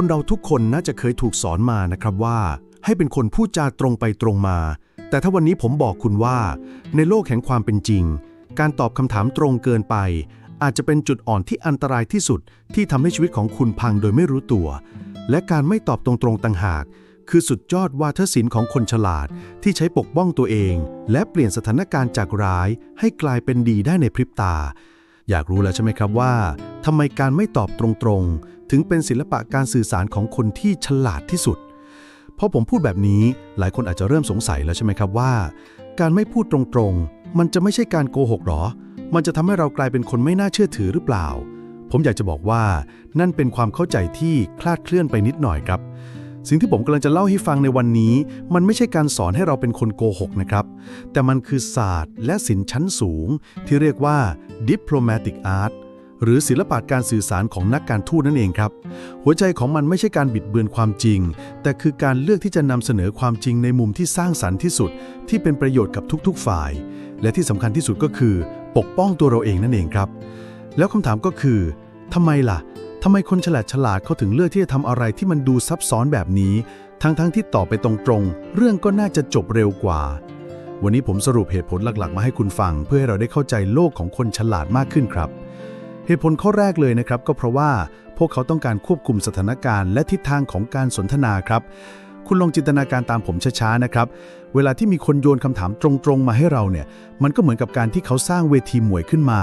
คนเราทุกคนน่าจะเคยถูกสอนมานะครับว่า ให้เป็นคนพูดจาตรงไปตรงมา แต่ถ้าวันนี้ผมบอกคุณว่า ในโลกแห่งความเป็นจริง การตอบคำถามตรงเกินไป อาจจะเป็นจุดอ่อนที่อันตรายที่สุด ที่ทำให้ชีวิตของคุณพังโดยไม่รู้ตัว และการไม่ตอบตรงๆต่างหาก คือสุดยอดวาทศิลป์ของคนฉลาดที่ใช้ปกป้องตัวเอง และเปลี่ยนสถานการณ์จากร้าย ให้กลายเป็นดีได้ในพริบตา อยากรู้แล้วใช่ไหมครับว่าทำไมการไม่ตอบตรงๆ ถึงเป็นศิลปะการสื่อสารของคนที่ฉลาดที่สุด พอผมพูดแบบนี้หลายคนอาจจะเริ่มสงสัยแล้วใช่ไหมครับว่า การไม่พูดตรงๆ มันจะไม่ใช่การโกหกหรอ มันจะทำให้เรากลายเป็นคนไม่น่าเชื่อถือหรือเปล่า ผมอยากจะบอกว่านั่นเป็นความเข้าใจที่คลาดเคลื่อนไปนิดหน่อยครับสิ่งที่ผมกำลังจะเล่าให้ฟังในวันนี้ มันไม่ใช่การสอนให้เราเป็นคนโกหกนะครับ แต่มันคือศาสตร์และศิลป์ชั้นสูง ที่เรียกว่า diplomatic art หรือศิลปะการสื่อสารของนักการทูตนั่นเองครับ หัวใจของมันไม่ใช่การบิดเบือนความจริง แต่คือการเลือกที่จะนำเสนอความจริงในมุมที่สร้างสรรค์ที่สุด ที่เป็นประโยชน์กับทุกๆฝ่าย และที่สำคัญที่สุดก็คือ ปกป้องตัวเราเองนั่นเองครับ แล้วคำถามก็คือทำไมล่ะทำไมคนฉลาดฉลาดเขาถึงเลือกที่จะทำอะไรที่มันดูซับซ้อนแบบนี้ ทั้งๆที่ตอบไปตรงๆ เรื่องก็น่าจะจบเร็วกว่า วันนี้ผมสรุปเหตุผลหลักๆ มาให้คุณฟัง เพื่อให้เราได้เข้าใจโลกของคนฉลาดมากขึ้นครับ เหตุผลข้อแรกเลยนะครับ ก็เพราะว่าพวกเขาต้องการควบคุมสถานการณ์และทิศทางของการสนทนาครับ คุณลองจินตนาการตามผมช้าๆนะครับ เวลาที่มีคนโยนคำถามตรงๆมาให้เราเนี่ย มันก็เหมือนกับการที่เขาสร้างเวทีมวยขึ้นมา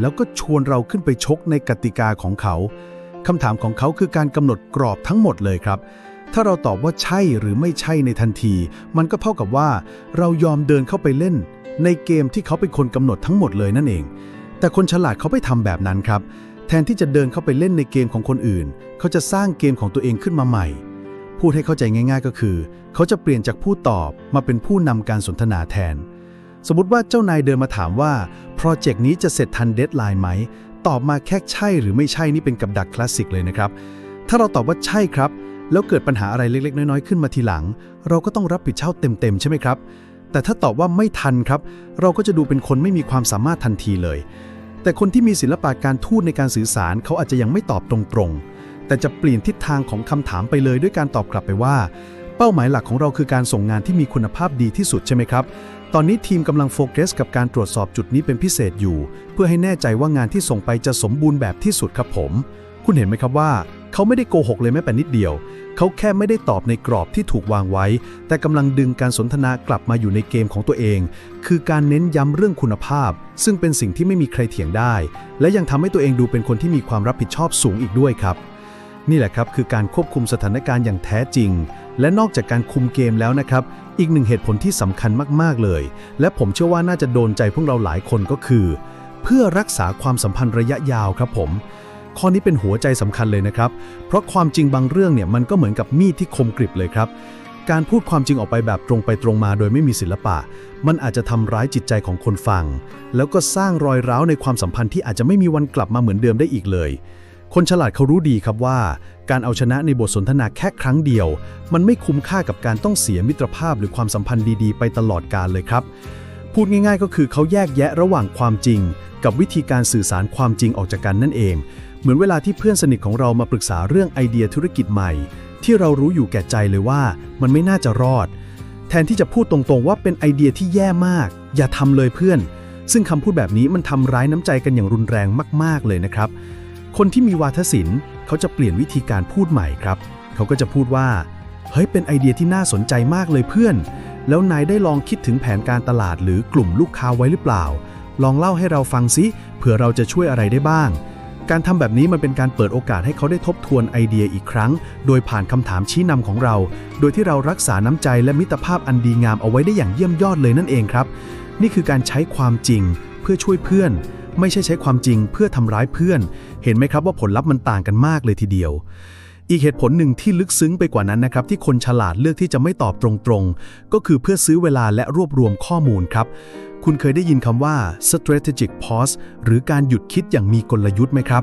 แล้วก็ชวนเราขึ้นไปชกในกติกาของเขาคำถามของเขาคือการกำหนดกรอบทั้งหมดเลยครับถ้าเราตอบว่าใช่หรือไม่ใช่ในทันที มันก็เท่ากับว่า เรายอมเดินเข้าไปเล่น ในเกมที่เขาเป็นคนกำหนดทั้งหมดเลยนั่นเอง แต่คนฉลาดเขาไม่ทำแบบนั้นครับ แทนที่จะเดินเข้าไปเล่นในเกมของคนอื่น เขาจะสร้างเกมของตัวเองขึ้นมาใหม่ พูดให้เข้าใจง่าย ๆ ก็คือ เขาจะเปลี่ยนจากผู้ตอบมาเป็นผู้นำการสนทนาแทน สมมติว่าเจ้านายเดินมาถามว่าโปรเจกต์นี้จะเสร็จทันเดทไลน์ไหม ตอบมาแค่ใช่หรือไม่ใช่นี่เป็นกับดักคลาสสิกเลยนะครับ ถ้าเราตอบว่าใช่ครับ แล้วเกิดปัญหาอะไรเล็กๆ น้อยๆขึ้นมาทีหลัง เราก็ต้องรับผิดชอบเต็มๆใช่ไหมครับแต่ถ้าตอบว่าไม่ทันครับ เราก็จะดูเป็นคนไม่มีความสามารถทันทีเลย แต่คนที่มีศิลปะการทูตในการสื่อสารเขาอาจจะยังไม่ตอบตรงๆ แต่จะเปลี่ยนทิศทางของคำถามไปเลยด้วยการตอบกลับไปว่า เป้าหมายหลักของเราคือการส่งงานที่มีคุณภาพดีที่สุดใช่ไหมครับ ตอนนี้ทีมกำลังโฟกัสกับการตรวจสอบจุดนี้เป็นพิเศษอยู่ เพื่อให้แน่ใจว่างานที่ส่งไปจะสมบูรณ์แบบที่สุดครับผม คุณเห็นไหมครับว่า เขาไม่ได้โกหกเลยแม้แต่นิดเดียว เขาแค่ไม่ได้ตอบในกรอบที่ถูกวางไว้ แต่กำลังดึงการสนทนากลับมาอยู่ในเกมของตัวเอง คือการเน้นย้ำเรื่องคุณภาพ ซึ่งเป็นสิ่งที่ไม่มีใครเถียงได้ และยังทำให้ตัวเองดูเป็นคนที่มีความรับผิดชอบสูงอีกด้วยครับ นี่แหละครับคือการควบคุมสถานการณ์อย่างแท้จริง และนอกจากการคุมเกมแล้วนะครับ อีกหนึ่งเหตุผลที่สำคัญมากๆเลย และผมเชื่อว่าน่าจะโดนใจพวกเราหลายคนก็คือ เพื่อรักษาความสัมพันธ์ระยะยาวครับผม ข้อนี้เป็นหัวใจสำคัญเลยนะครับ เพราะความจริงบางเรื่องเนี่ยมันก็เหมือนกับมีดที่คมกริบเลยครับ การพูดความจริงออกไปแบบตรงไปตรงมาโดยไม่มีศิลปะ มันอาจจะทำร้ายจิตใจของคนฟัง แล้วก็สร้างรอยร้าวในความสัมพันธ์ที่อาจจะไม่มีวันกลับมาเหมือนเดิมได้อีกเลย คนฉลาดเขารู้ดีครับว่า การเอาชนะในบทสนทนาแค่ครั้งเดียว มันไม่คุ้มค่ากับการต้องเสียมิตรภาพหรือความสัมพันธ์ดีๆ ไปตลอดกาลเลยครับพูดง่ายๆ ก็คือเขาแยกแยะระหว่างความจริง กับวิธีการสื่อสารความจริงออกจากกันนั่นเอง เหมือนเวลาที่เพื่อนสนิทของเรามาปรึกษาเรื่องไอเดียธุรกิจใหม่ ที่เรารู้อยู่แก่ใจเลยว่ามันไม่น่าจะรอด แทนที่จะพูดตรงๆ ว่าเป็นไอเดียที่แย่มาก อย่าทำเลยเพื่อน ซึ่งคำพูดแบบนี้มันทำร้ายน้ำใจกันอย่างรุนแรงมาก ๆเลยนะครับ คนที่มีวาทศิลป์เขาจะเปลี่ยนวิธีการพูดใหม่ครับ เขาก็จะพูดว่าเฮ้ยเป็นไอเดียที่น่าสนใจมากเลยเพื่อน แล้วนายได้ลองคิดถึงแผนการตลาดหรือกลุ่มลูกค้าไว้หรือเปล่า ลองเล่าให้เราฟังซิเผื่อเราจะช่วยอะไรได้บ้าง การทำแบบนี้มันเป็นการเปิดโอกาสให้เขาได้ทบทวนไอเดียอีกครั้ง โดยผ่านคำถามชี้นำของเรา โดยที่เรารักษาน้ำใจและมิตรภาพอันดีงามเอาไว้ได้อย่างเยี่ยมยอดเลยนั่นเองครับ นี่คือการใช้ความจริงเพื่อช่วยเพื่อน ไม่ใช่ใช้ความจริงเพื่อทำร้ายเพื่อน เห็นไหมครับว่าผลลัพธ์มันต่างกันมากเลยทีเดียว อีกเหตุผลหนึ่งที่ลึกซึ้งไปกว่านั้นนะครับที่คนฉลาดเลือกที่จะไม่ตอบตรงๆ ก็คือเพื่อซื้อเวลาและรวบรวมข้อมูลครับ คุณเคยได้ยินคำว่า strategic pause หรือการหยุดคิดอย่างมีกลยุทธ์ไหมครับ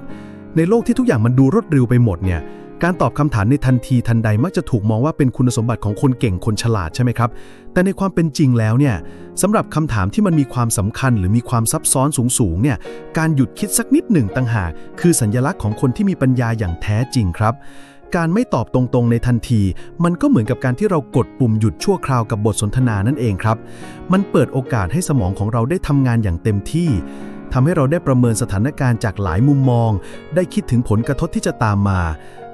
ในโลกที่ทุกอย่างมันดูรวดเร็วไปหมดเนี่ยการตอบคำถามในทันทีทันใดมักจะถูกมองว่าเป็นคุณสมบัติของคนเก่งคนฉลาดใช่ไหมครับ แต่ในความเป็นจริงแล้วเนี่ยสำหรับคำถามที่มันมีความสำคัญหรือมีความซับซ้อนสูงๆเนี่ยการหยุดคิดสักนิดหนึ่งต่างหากคือสัญลักษณ์ของคนที่มีปัญญาอย่างแท้จริงครับ การไม่ตอบตรงๆในทันที มันก็เหมือนกับการที่เรากดปุ่มหยุดชั่วคราวกับบทสนทนานั่นเองครับ มันเปิดโอกาสให้สมองของเราได้ทำงานอย่างเต็มที่ทำให้เราได้ประเมินสถานการณ์จากหลายมุมมอง ได้คิดถึงผลกระทบที่จะตามมา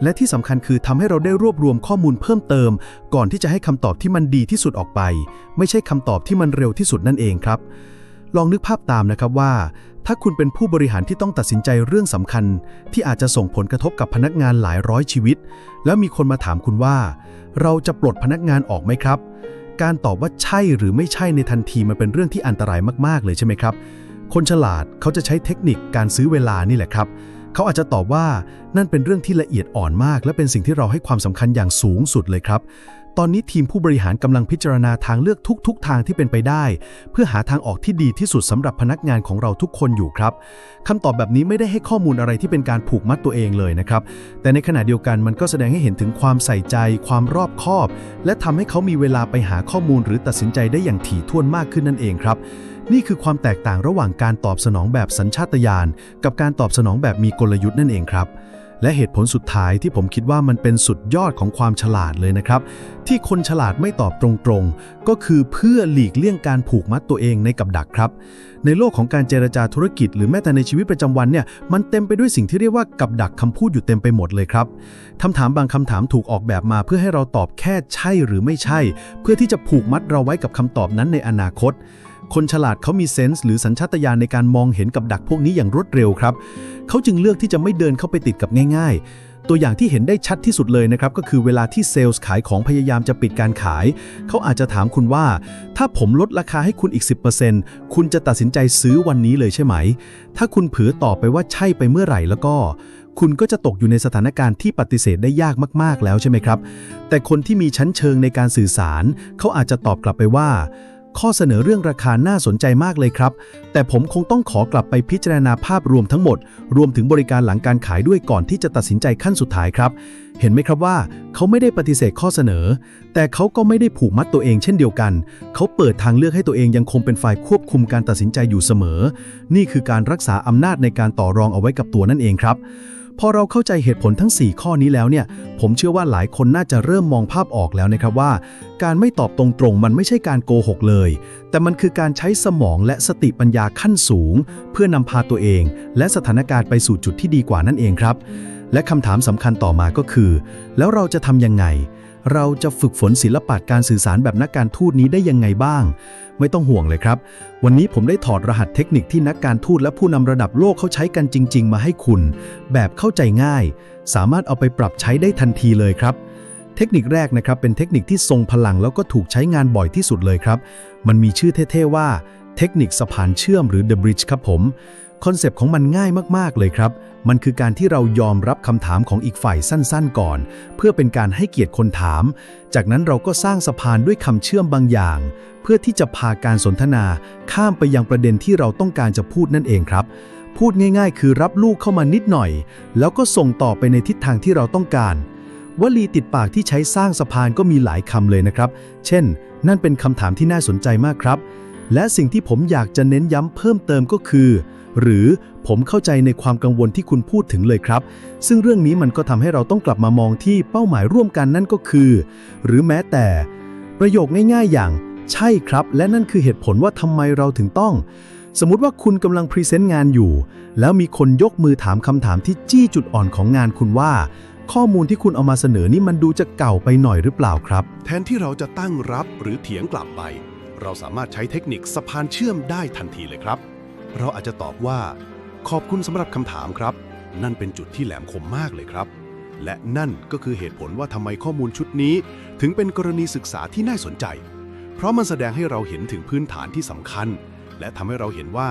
และที่สำคัญคือทำให้เราได้รวบรวมข้อมูลเพิ่มเติม ก่อนที่จะให้คำตอบที่มันดีที่สุดออกไป ไม่ใช่คำตอบที่มันเร็วที่สุดนั่นเองครับ ลองนึกภาพตามนะครับว่า ถ้าคุณเป็นผู้บริหารที่ต้องตัดสินใจเรื่องสำคัญ ที่อาจจะส่งผลกระทบกับพนักงานหลายร้อยชีวิต แล้วมีคนมาถามคุณว่า เราจะปลดพนักงานออกไหมครับ การตอบว่าใช่หรือไม่ใช่ในทันทีมันเป็นเรื่องที่อันตรายมากๆ เลยใช่ไหมครับ คนฉลาดเขาจะใช้เทคนิคการซื้อเวลานี่แหละครับเขาอาจจะตอบว่านั่นเป็นเรื่องที่ละเอียดอ่อนมาก และเป็นสิ่งที่เราให้ความสำคัญอย่างสูงสุดเลยครับ ตอนนี้ทีมผู้บริหารกำลังพิจารณาทางเลือกทุก ๆ ทางที่เป็นไปได้ เพื่อหาทางออกที่ดีที่สุดสำหรับพนักงานของเราทุกคนอยู่ครับคำตอบแบบนี้ไม่ได้ให้ข้อมูลอะไรที่เป็นการผูกมัดตัวเองเลยนะครับ แต่ในขณะเดียวกันมันก็แสดงให้เห็นถึงความใส่ใจ ความรอบคอบ และทำให้เขามีเวลาไปหาข้อมูลหรือตัดสินใจได้อย่างถี่ถ้วนมากขึ้นนั่นเองครับนี่คือความแตกต่างระหว่างการตอบสนองแบบสัญชาตญาณกับการตอบสนองแบบมีกลยุทธ์นั่นเองครับ และเหตุผลสุดท้ายที่ผมคิดว่ามันเป็นสุดยอดของความฉลาดเลยนะครับ ที่คนฉลาดไม่ตอบตรงๆ ก็คือเพื่อหลีกเลี่ยงการผูกมัดตัวเองในกับดักครับ ในโลกของการเจรจาธุรกิจ หรือแม้แต่ในชีวิตประจำวันเนี่ยมันเต็มไปด้วยสิ่งที่เรียกว่ากับดักคำพูดอยู่เต็มไปหมดเลยครับคำถามบางคำถามถูกออกแบบมาเพื่อให้เราตอบแค่ใช่หรือไม่ใช่ เพื่อที่จะผูกมัดเราไว้กับคำตอบนั้นในอนาคต คนฉลาดเขามีเซนส์หรือสัญชาตญาณในการมองเห็นกับดักพวกนี้อย่างรวดเร็วครับ เขาจึงเลือกที่จะไม่เดินเข้าไปติดกับง่าย ๆ ตัวอย่างที่เห็นได้ชัดที่สุดเลยนะครับ ก็คือเวลาที่เซลล์ขายของพยายามจะปิดการขาย เขาอาจจะถามคุณว่า ถ้าผมลดราคาให้คุณอีก 10%คุณจะตัดสินใจซื้อวันนี้เลยใช่ไหม ถ้าคุณเผือตอบไปว่าใช่ไปเมื่อไหร่แล้วก็คุณก็จะตกอยู่ในสถานการณ์ที่ปฏิเสธได้ยากมาก ๆ แล้วใช่ไหมครับ แต่คนที่มีชั้นเชิงในการสื่อสาร เขาอาจจะตอบกลับไปว่า ข้อเสนอเรื่องราคาน่าสนใจมากเลยครับ แต่ผมคงต้องขอกลับไปพิจารณาภาพรวมทั้งหมด รวมถึงบริการหลังการขายด้วยก่อนที่จะตัดสินใจขั้นสุดท้ายครับ เห็นไหมครับว่า เขาไม่ได้ปฏิเสธข้อเสนอ แต่เขาก็ไม่ได้ผูกมัดตัวเองเช่นเดียวกัน เขาเปิดทางเลือกให้ตัวเองยังคงเป็นฝ่ายควบคุมการตัดสินใจอยู่เสมอ นี่คือการรักษาอำนาจในการต่อรองเอาไว้กับตัวนั่นเองครับ พอเราเข้าใจเหตุผลทั้ง 4 ข้อนี้แล้วเนี่ย ผมเชื่อว่าหลายคนน่าจะเริ่มมองภาพออกแล้วนะครับว่า การไม่ตอบตรงๆ มันไม่ใช่การโกหกเลย แต่มันคือการใช้สมองและสติปัญญาขั้นสูง เพื่อนำพาตัวเอง และสถานการณ์ไปสู่จุดที่ดีกว่านั่นเองครับ และคำถามสำคัญต่อมาก็คือ แล้วเราจะทำยังไง เราจะฝึกฝนศิลปะการสื่อสารแบบนักการทูตนี้ได้ยังไงบ้าง ไม่ต้องห่วงเลยครับ วันนี้ผมได้ถอดรหัสเทคนิคที่นักการทูตและผู้นำระดับโลกเขาใช้กันจริง ๆ มาให้คุณ แบบเข้าใจง่าย สามารถเอาไปปรับใช้ได้ทันทีเลยครับเทคนิคแรกนะครับเป็นเทคนิคที่ทรงพลังแล้วก็ถูกใช้งานบ่อยที่สุดเลยครับ มันมีชื่อเท่ๆว่า เทคนิคสะพานเชื่อมหรือ The Bridge ครับผม คอนเซปต์ของมันง่ายมาก ๆ เลยครับ มันคือการที่เรายอมรับคำถามของอีกฝ่ายสั้น ๆ ก่อน เพื่อเป็นการให้เกียรติคนถาม จากนั้นเราก็สร้างสะพานด้วยคำเชื่อมบางอย่าง เพื่อที่จะพาการสนทนาข้ามไปยังประเด็นที่เราต้องการจะพูดนั่นเองครับ พูดง่าย ๆ คือรับลูกเข้ามานิดหน่อย แล้วก็ส่งต่อไปในทิศทางที่เราต้องการ วลีติดปากที่ใช้สร้างสะพานก็มีหลายคำเลยนะครับ เช่น นั่นเป็นคำถามที่น่าสนใจมากครับ และสิ่งที่ผมอยากจะเน้นย้ำเพิ่มเติมก็คือ หรือผมเข้าใจในความกังวลที่คุณพูดถึงเลยครับ ซึ่งเรื่องนี้มันก็ทำให้เราต้องกลับมามองที่เป้าหมายร่วมกันนั่นก็คือ หรือแม้แต่ ประโยคง่ายๆ อย่าง ใช่ครับ และนั่นคือเหตุผลว่าทำไมเราถึงต้อง สมมุติว่าคุณกำลังพรีเซนต์งานอยู่ แล้วมีคนยกมือถามคำถามที่จี้จุดอ่อนของงานคุณว่า ข้อมูลที่คุณเอามาเสนอนี่มันดูจะเก่าไปหน่อยหรือเปล่าครับ แทนที่เราจะตั้งรับหรือเถียงกลับไป เราสามารถใช้เทคนิคสะพานเชื่อมได้ทันทีเลยครับ เราอาจจะตอบว่า ขอบคุณสำหรับคำถามครับ นั่นเป็นจุดที่แหลมคมมากเลยครับ และนั่นก็คือเหตุผลว่าทำไมข้อมูลชุดนี้ ถึงเป็นกรณีศึกษาที่น่าสนใจ เพราะมันแสดงให้เราเห็นถึงพื้นฐานที่สำคัญ และทำให้เราเห็นว่า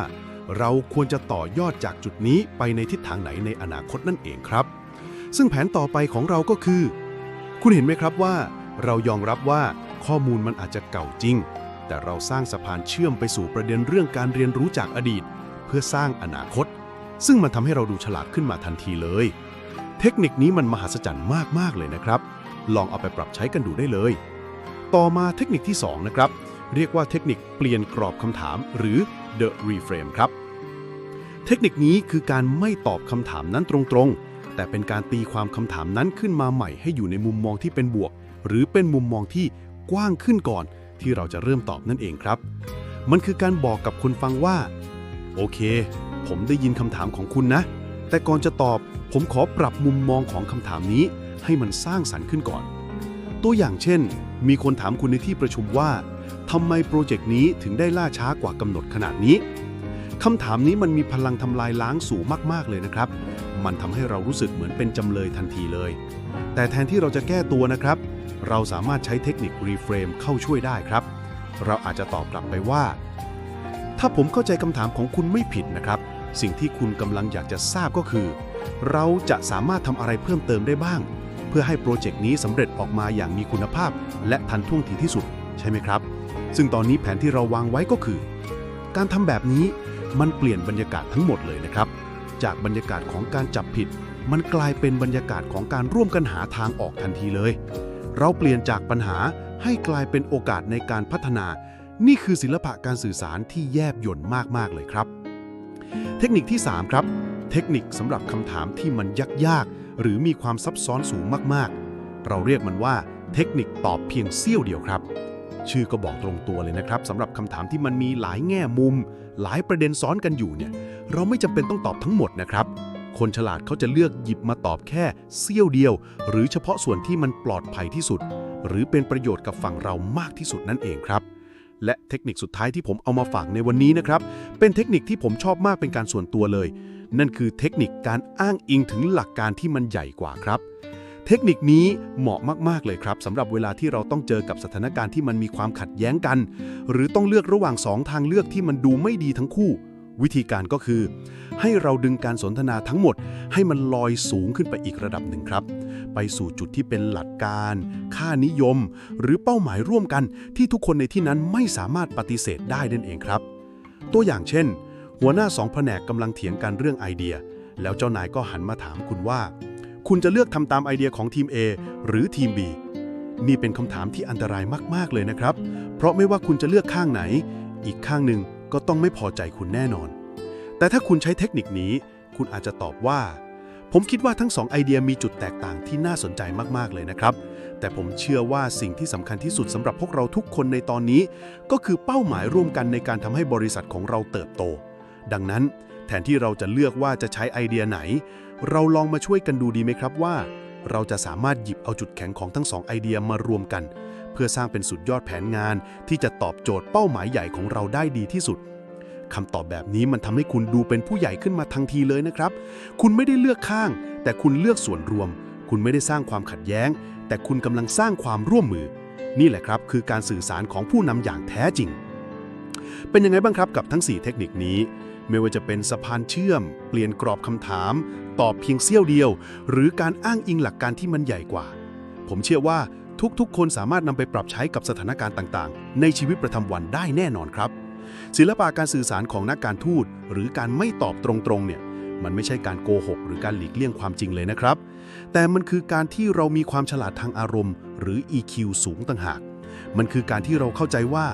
เราควรจะต่อยอดจากจุดนี้ไปในทิศทางไหนในอนาคตนั่นเองครับ ซึ่งแผนต่อไปของเราก็คือ คุณเห็นไหมครับว่า เรายอมรับว่าข้อมูลมันอาจจะเก่าจริงแต่เราสร้างสะพานเชื่อมไปสู่ประเด็นเรื่องการเรียนรู้จากอดีต เพื่อสร้างอนาคต ซึ่งมันทำให้เราดูฉลาดขึ้นมาทันทีเลย เทคนิคนี้มันมหัศจรรย์มาก ๆ เลยนะครับ ลองเอาไปปรับใช้กันดูได้เลย ต่อมาเทคนิคที่ 2 นะครับ เรียกว่าเทคนิคเปลี่ยนกรอบคำถามหรือ the reframe ครับ เทคนิคนี้คือการไม่ตอบคำถามนั้นตรงๆ แต่เป็นการตีความคำถามนั้นขึ้นมาใหม่ให้อยู่ในมุมมองที่เป็นบวก หรือเป็นมุมมองที่กว้างขึ้นก่อนที่เราจะเริ่มตอบนั่นเองครับ มันคือการบอกกับคุณฟังว่า โอเค ผมได้ยินคำถามของคุณนะ แต่ก่อนจะตอบ ผมขอปรับมุมมองของคำถามนี้ ให้มันสร้างสรรค์ขึ้นก่อน ตัวอย่างเช่น มีคนถามคุณในที่ประชุมว่าทำไมโปรเจกต์นี้ถึงได้ล่าช้ากว่ากำหนดขนาดนี้คำถามนี้มันมีพลังทำลายล้างสูงมาก ๆ เลยนะครับ มันทำให้เรารู้สึกเหมือนเป็นจำเลยทันทีเลย แต่แทนที่เราจะแก้ตัวนะครับ เราสามารถใช้เทคนิครีเฟรมเข้าช่วยได้ครับ เราอาจจะตอบกลับไปว่า ถ้าผมเข้าใจคำถามของคุณไม่ผิดนะครับ สิ่งที่คุณกำลังอยากจะทราบก็คือ เราจะสามารถทำอะไรเพิ่มเติมได้บ้าง เพื่อให้โปรเจกต์นี้สำเร็จออกมาอย่างมีคุณภาพ และทันท่วงทีที่สุด ใช่ไหมครับ ซึ่งตอนนี้แผนที่เราวางไว้ก็คือ การทำแบบนี้มันเปลี่ยนบรรยากาศทั้งหมดเลยนะครับ จากบรรยากาศของการจับผิด มันกลายเป็นบรรยากาศของการร่วมกันหาทางออกทันทีเลย เราเปลี่ยนจากปัญหาให้กลายเป็นโอกาสในการพัฒนา นี่คือศิลปะการสื่อสารที่แยบยลมากๆเลยครับ เทคนิคที่ 3 ครับ เทคนิคสำหรับคำถามที่มันยากๆ หรือมีความซับซ้อนสูงมากๆ เราเรียกมันว่าเทคนิคตอบเพียงเสี้ยวเดียวครับ ชื่อก็บอกตรงตัวเลยนะครับสำหรับคำถามที่มันมีหลายแง่มุม หลายประเด็นซ้อนกันอยู่เนี่ย เราไม่จำเป็นต้องตอบทั้งหมดนะครับ คนฉลาดเขาจะเลือกหยิบมาตอบแค่เสี้ยวเดียว หรือเฉพาะส่วนที่มันปลอดภัยที่สุด หรือเป็นประโยชน์กับฝั่งเรามากที่สุดนั่นเองครับ และเทคนิคสุดท้ายที่ผมเอามาฝากในวันนี้นะครับ เป็นเทคนิคที่ผมชอบมากเป็นการส่วนตัวเลย นั่นคือเทคนิคการอ้างอิงถึงหลักการที่มันใหญ่กว่าครับ เทคนิคนี้เหมาะมาก ๆ เลยครับสำหรับเวลาที่เราต้องเจอกับสถานการณ์ที่มันมีความขัดแย้งกัน หรือต้องเลือกระหว่างสองทางเลือกที่มันดูไม่ดีทั้งคู่ วิธีการก็คือ ให้เราดึงการสนทนาทั้งหมด ให้มันลอยสูงขึ้นไปอีกระดับหนึ่งครับ ไปสู่จุดที่เป็นหลักการ ค่านิยม หรือเป้าหมายร่วมกัน ที่ทุกคนในที่นั้นไม่สามารถปฏิเสธได้นั่นเองครับ ตัวอย่างเช่น หัวหน้าสองแผนกกำลังเถียงกันเรื่องไอเดีย แล้วเจ้านายก็หันมาถามคุณว่า คุณจะเลือกทำตามไอเดียของทีม A หรือทีม B นี่เป็นคำถามที่อันตรายมาก ๆ เลยนะครับ เพราะไม่ว่าคุณจะเลือกข้างไหน อีกข้างหนึ่งก็ต้องไม่พอใจคุณแน่นอน แต่ถ้าคุณใช้เทคนิคนี้ คุณอาจจะตอบว่า ผมคิดว่าทั้งสองไอเดียมีจุดแตกต่างที่น่าสนใจมากๆเลยนะครับ แต่ผมเชื่อว่าสิ่งที่สำคัญที่สุดสำหรับพวกเราทุกคนในตอนนี้ ก็คือเป้าหมายร่วมกันในการทำให้บริษัทของเราเติบโต ดังนั้น แทนที่เราจะเลือกว่าจะใช้ไอเดียไหน เราลองมาช่วยกันดูดีไหมครับว่า เราจะสามารถหยิบเอาจุดแข็งของทั้งสองไอเดียมารวมกัน เพื่อสร้างเป็นสุดยอดแผนงานที่จะตอบโจทย์เป้าหมายใหญ่ของเราได้ดีที่สุด คำตอบแบบนี้มันทำให้คุณดูเป็นผู้ใหญ่ขึ้นมาทันทีเลยนะครับ คุณไม่ได้เลือกข้าง แต่คุณเลือกส่วนรวม คุณไม่ได้สร้างความขัดแย้ง แต่คุณกำลังสร้างความร่วมมือ นี่แหละครับ คือการสื่อสารของผู้นำอย่างแท้จริง เป็นยังไงบ้างครับกับทั้ง 4 เทคนิคนี้ ไม่ว่าจะเป็นสะพานเชื่อม เปลี่ยนกรอบคำถาม ตอบเพียงเสี้ยวเดียว หรือการอ้างอิงหลักการที่มันใหญ่กว่า ผมเชื่อว่าทุกๆ คนสามารถนำไปปรับใช้กับสถานการณ์ต่างๆ ในชีวิตประจำวันได้แน่นอนครับ ศิลปะการสื่อสารของนักการทูตหรือการไม่ตอบตรงๆเนี่ยมันไม่ใช่การโกหก หรือการหลีกเลี่ยงความจริงเลยนะครับ แต่มันคือการที่เรามีความฉลาดทางอารมณ์ หรือ EQ สูงต่างหาก มันคือการที่เราเข้าใจว่า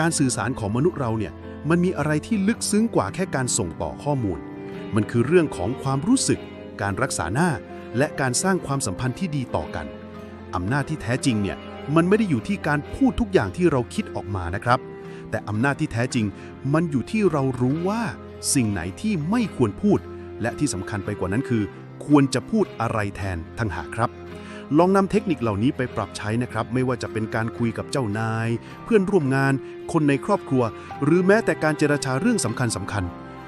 การสื่อสารของมนุษย์เราเนี่ยมันมีอะไรที่ลึกซึ้งกว่าแค่การส่งต่อข้อมูล มันคือเรื่องของความรู้สึก การรักษาหน้า และการสร้างความสัมพันธ์ที่ดีต่อกัน อำนาจที่แท้จริงเนี่ยมันไม่ได้อยู่ที่การพูดทุกอย่างที่เราคิดออกมานะครับ แต่อำนาจที่แท้จริง มันอยู่ที่เรารู้ว่า สิ่งไหนที่ไม่ควรพูด และที่สำคัญไปกว่านั้นคือ ควรจะพูดอะไรแทนทั้งหากครับลองนำเทคนิคเหล่านี้ไปปรับใช้นะครับ ไม่ว่าจะเป็นการคุยกับเจ้านาย เพื่อนร่วมงาน คนในครอบครัว หรือแม้แต่การเจรจาเรื่องสำคัญสำคัญ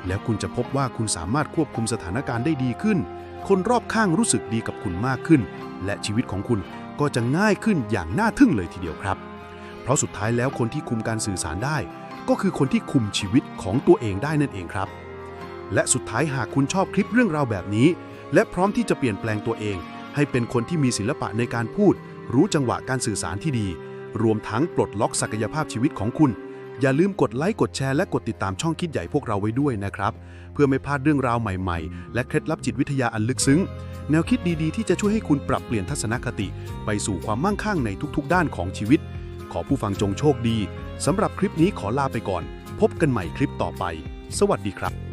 แล้วคุณจะพบว่าคุณสามารถควบคุมสถานการณ์ได้ดีขึ้น คนรอบข้างรู้สึกดีกับคุณมากขึ้น และชีวิตของคุณก็จะง่ายขึ้นอย่างน่าทึ่งเลยทีเดียวครับ เพราะสุดท้ายแล้วคนที่คุมการสื่อสารได้ ก็คือคนที่คุมชีวิตของตัวเองได้นั่นเองครับ และสุดท้ายหากคุณชอบคลิปเรื่องราวแบบนี้ และพร้อมที่จะเปลี่ยนแปลงตัวเอง ให้เป็นคนที่มีศิลปะในการพูด รู้จังหวะการสื่อสารที่ดี รวมทั้งปลดล็อกศักยภาพชีวิตของคุณ อย่าลืมกดไลค์กดแชร์และกดติดตามช่องคิดใหญ่พวกเราไว้ด้วยนะครับ เพื่อไม่พลาดเรื่องราวใหม่ๆ และเคล็ดลับจิตวิทยาอันลึกซึ้งแนวคิดดีๆ ที่จะช่วยให้คุณปรับเปลี่ยนทัศนคติ ไปสู่ความมั่งคั่งในทุกๆ ด้านของชีวิต ขอผู้ฟังจงโชคดีสำหรับคลิปนี้ขอลาไปก่อน พบกันใหม่คลิปต่อไป สวัสดีครับ